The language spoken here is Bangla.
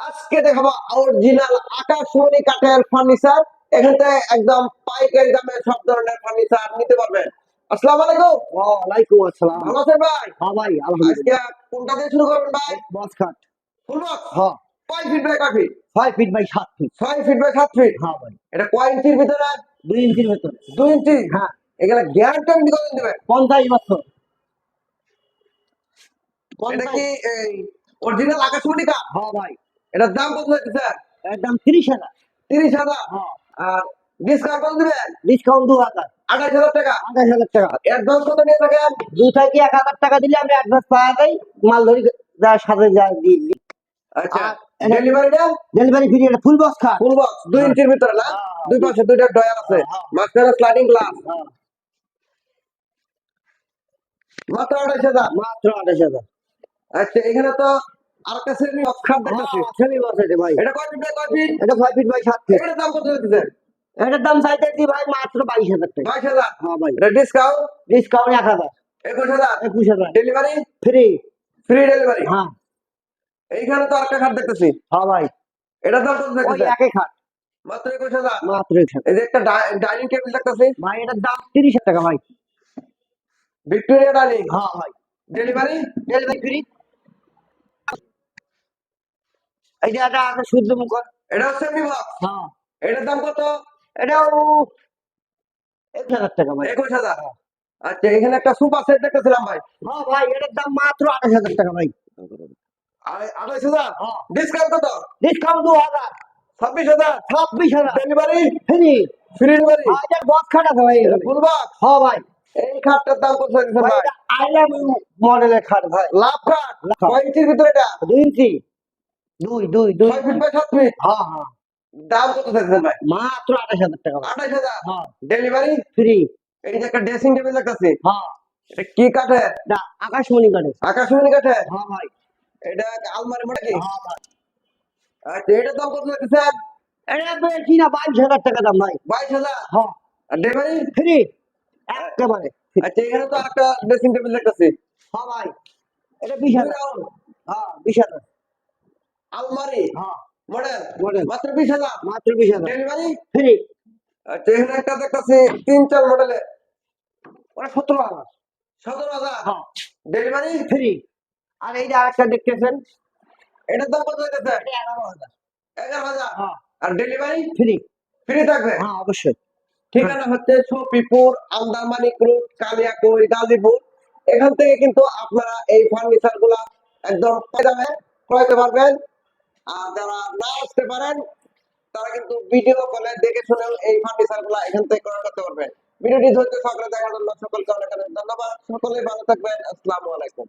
আজকে দেখাবো অরিজিনাল আকাশমণি কাঠের ফার্নিচার এখান থেকে একদম পাইকারি দামে সব ধরনের ফার্নিচার নিতে পারবেন। আসসালামু আলাইকুম। ওয়ালাইকুম আসসালাম। ভালো আছেন ভাই? হ্যাঁ ভাই আজকে কোনটা দিয়ে শুরু করবেন ভাই? Full box? হ্যাঁ। কয় ফিট বাই কয় ফিট ছয় ফিট বাই সাত ফিট ছয় ফিট বাই সাত ফিট হ্যাঁ ভাই। এটা কয় ইঞ্চির ভিতরে? দুই ইঞ্চির ভেতরে। দুই ইঞ্চি হ্যাঁ। এগুলা গ্যারান্টি আপনি কত দিবেন? পঞ্চাশ বছর। এটা কি অরিজিনাল আকাশমণি কাঠ? হ্যাঁ ভাই। এটার দাম কত হচ্ছে স্যার? একদম তিরিশ হাজার। তিরিশ হাজার? হ্যাঁ। আর ডিসকাউন্ট কত দিবেন ডিসকাউন্ট দু হাজার। আঠাশ হাজার টাকা? আঠাশ হাজার টাকা। অ্যাডভান্স কত নিয়ে থাকেন? দু থেকে এক হাজার টাকা দিলে আমরা অ্যাডভান্স পাওয়া যাই মাল ধরি যা সাথে যা দিই। আচ্ছা ডেলিভারিটা ডেলিভারি ফ্রি এটা ফুল বক্স খাট ফুল বক্স দুই ইঞ্চির ভিতরে না? হ্যাঁ। দুই পাশে দুইটা ডয়ার আছে। হ্যাঁ। মাঝখানে স্লাইডিং গ্লাস হ্যাঁ, মাত্র আঠাশ হাজার? মাত্র আঠাশ হাজার। আচ্ছা এখানে তো হ্যাঁ, সেমি ভাই। এটা কয় ফিট বাই কয় ফিট? এটা ছয় ফিট বাই সাত ফিট। এটার দাম কত হচ্ছে এটার দাম চাইতেছি ভাই মাত্র বাইশ হাজার টাকা। বাইশ হাজার? হ্যাঁ ভাই। এটা ডিসকাউন্ট ডিসকাউন্ট এক হাজার। একুশ হাজার? একুশ হাজার। ডেলিভারি ফ্রি ফ্রি ডেলিভারি হ্যাঁ। এইখানে তো আরেকটা খাট দেখতেছি। হ্যাঁ ভাই। এটার দাম কত ওই একই খাট। মাত্র একুশ হাজার? মাত্র এক হাজার। এই যে একটা ডাইনিং টেবিল দেখতেছি। ভাই এটার দাম তিরিশ হাজার টাকা ভাই। ভিক্টোরিয়া ডাইনিং হ্যাঁ ভাই। ডেলিভারি ডেলিভারি ফ্রি এই যে এটা আছে মুখ এটা বক্স হ্যাঁ। এটার দাম কত? এটাও এক হাজার টাকা ভাই। একুশ হাজার। আচ্ছা এখানে একটা সুপার সেট দেখতেছিলাম ভাই। হ্যাঁ ভাই এটার দাম মাত্র আঠাশ হাজার টাকা ভাই। আড়াই- হাজার? হ্যাঁ। ডিসকাউন্ট কত? ডিসকাউন্ট দু হাজার। ছাব্বিশ হাজার? ছাব্বিশ হাজার। Delivery free. Free delivery box খাট আছে ভাই। ফুল বক্স হ্যাঁ ভাই। এই খাটটার দাম কত ভাই আইলাম মডেলের খাট ভাই। লাভ খাট। কয় ইঞ্চির ভিতরে এটা? দুই ইঞ্চি। দুই দুই দুই। ছয় ফিট বাই সাত ফিট? হ্যাঁ হ্যাঁ। দাম কত দিচ্ছেন ভাই? মাত্র আঠাশ হাজার টাকা ভাই। আঠাইশ হাজার? হ্যাঁ। ডেলিভারি? ফ্রি। যে একটা ড্রেসিং টেবিল দেখতেছি হ্যাঁ। এটা কি কাঠের? এটা আকাশমণি কাটে আকাশমণি কাঠের? হ্যাঁ ভাই। এটা আলমারি মানে কি? হ্যাঁ ভাই। আচ্ছা এটার দাম কত দিচ্ছেন এটা বেশি না বাইশ হাজার টাকা দাম ভাই। বাইশ হাজার? হ্যাঁ। আর ডেলিভারি ফ্রি। একেবারে আচ্ছা এখানে তো আরেকটা ড্রেসিং টেবিল দেখতেছি হ্যাঁ ভাই। এটা বিশ হাজার। হ্যাঁ বিশ হাজার। আলমারি? হ্যাঁ। মডেল মাত্র বিশ হাজার? মাত্র বিশ হাজার। ডেলিভারি ফ্রি একটা দেখতেছি তিন চার মডেলের ওটা সতেরো হাজার। সতেরো হাজার? হ্যাঁ। ডেলিভারি ফ্রি আর এই যে আরেকটা দেখতেছেন? এটার দাম কত হইতেছে? এটা এগারো হাজার। এগারো হাজার? হ্যাঁ। আর ডেলিভারি ফ্রি ফ্রি থাকবে? হ্যাঁ অবশ্যই। ঠিকানা হচ্ছে সফিপুর আন্দারমানিক রোড কালিয়াকৈর গাজীপুর। এখান থেকে কিন্তু আপনারা এই ফার্নিচারগুলা একদম ক্রয় করতে পারবেন। আর যারা না আসতে পারেন, তারা কিন্তু ভিডিও কলে দেখে শুনে এই ফার্নিচারগুলা এখান থেকে ক্রয় করতে পারবেন ভিডিওটি ধৈর্য সহকারে দেখার জন্য সকলকে অনেক অনেক ধন্যবাদ। সকলেই ভালো থাকবেন। আসসালামু আলাইকুম।